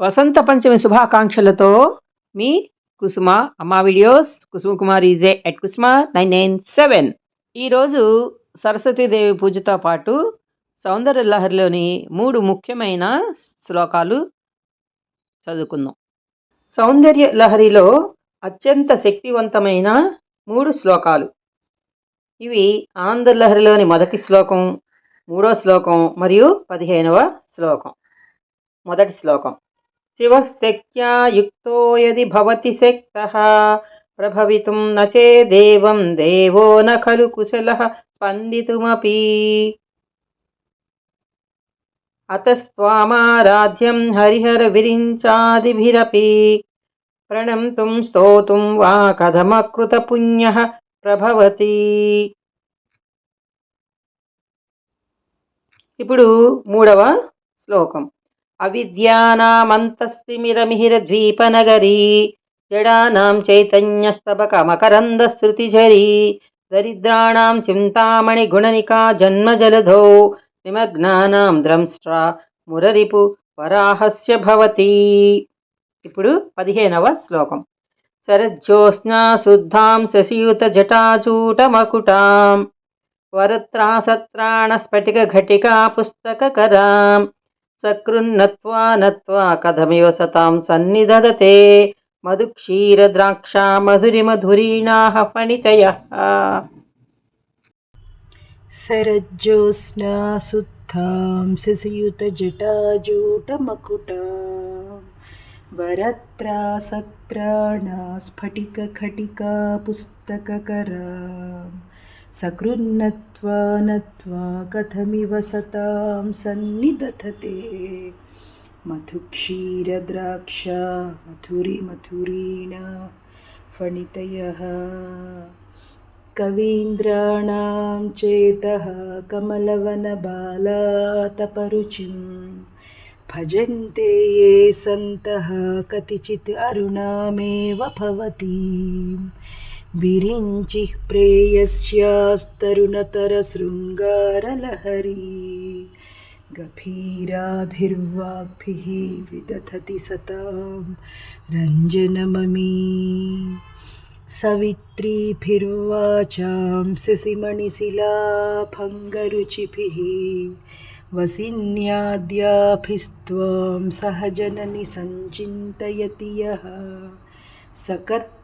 Vasantha Panchami శుభాకాంక్షలతో me Kusuma Amma videos Kusuma Kumar EJ at Kusuma nine nine seven. ఈరోజు సరస్వతీదేవి పూజతో పాటు సౌందర్య లహరిలోని మూడు ముఖ్యమైన శ్లోకాలు చదువుకుందాం. సౌందర్య లహరిలో అత్యంత శక్తివంతమైన మూడు శ్లోకాలు. ఇవి ఆనంద లహరిలోని మొదటి శ్లోకం మూడో శ్లోకం మరియు పదిహేనవ శ్లోకం. మొదటి శ్లోకం. శివశక్త్యా యుక్తో యది భవతి శక్తः ప్రభవితుం న చేదేవం దేవో న ఖలు కుశల స్పందితుమపి అతస్వామారాధ్యం హరిహర విరించాదిభిరపి ప్రణంతుం స్తోతుం వా కథమకృత పుణ్యః ప్రభవతి ఇప్పుడు మూడవ శ్లోకం। అవిద్యానామంతస్తిమిరమిహిరద్వీపనగరీ జడానాం చైతన్యస్తబకమకరందశ్రుతిఝరీ దరిద్రాణాం చింతామణిగుణనికా జన్మజలధౌ నిమగ్నానాం ద్రంష్ట్రా మురరిపు వరాహస్య భవతి. ఇప్పుడు పదిహేనవ శ్లోకం. శరజ్జోత్స్నా శుద్ధాం శశియుత జటాచూటమకుటాం వరత్రాసత్రాణ స్ఫటిక ఘటికా పుస్తకరాం సకృన్నత్వా నత్వా కథమివ సతాం సన్నిదదతే మధుక్షీరద్రాక్షా మధురిమధురీణాः ఫణితయः శరజ్యోత్స్నా శుద్ధాం శశియుతజటాజూటమకుటాం వరత్రా సత్రాణా స్ఫటికఘటికా सकृन्नत्वा नत्वा कथमिव सतां सन्निदधते। मधुक्षीरद्राक्षा, मधुरि, मधुरीणा, फणितयः, कवीन्द्राणां चेतः, कमलवनबालातपरुचिं, भजन्ते ये सन्तः, कतिचित् अरुणामेव विरिञ्चिः प्रेयस्यास्तरुणतरशृङ्गारलहरी गभीराभिर्वाग्भिः विदधति सतां रञ्जनममी। सवित्रीभिर्वाचां शशिमणिशिलाभङ्गरुचिभिः। वसिन्याद्याभिस्त्वां सहजननि सञ्चिन्तयति यः। सकर्ता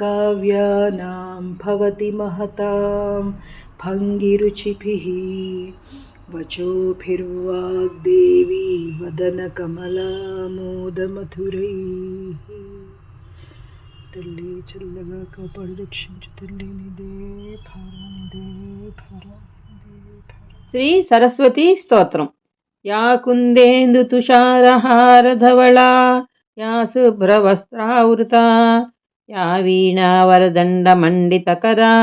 काव्यानां भवति महतां भङ्गिरुचिभिः वचोभिर्वाग्देवी वदनकमलामोदमधुरैः తల్లి చల్లగా కాపాడు రక్షించు తల్లి నిదే భారం నిదే భారం నిదే భారం శ్రీ సరస్వతి స్తోత్రం యా కుందేందు తుషారహారధవళా యా శుభ్రవస్త్రావృత యా వీణావరదండమండితకరా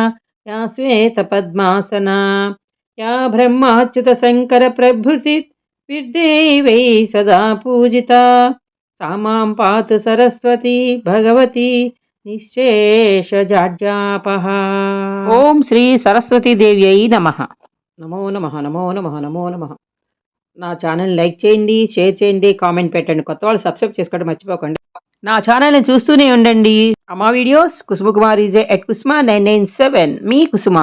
యా శ్వేతపద్మాసన యా బ్రహ్మాచ్యుత శంకర ప్రభృతి విర్దేవై సదా పూజిత. సామాం పాతు సరస్వతి భగవతి నిశేషజాడ్యాపహ ఓం శ్రీ సరస్వతీదేవి అయి నమ. నమో నమ నమో నమ నమో నమ. నా ఛానల్ లైక్ చేయండి షేర్ చేయండి కామెంట్ పెట్టండి. కొత్త వాళ్ళు సబ్స్క్రైబ్ చేసుకోవడం మర్చిపోకండి. నా ఛానల్ని చూస్తూనే ఉండండి. Amma videos Kusuma Kumar EJ at Kusuma nine nine seven. Me Kusum.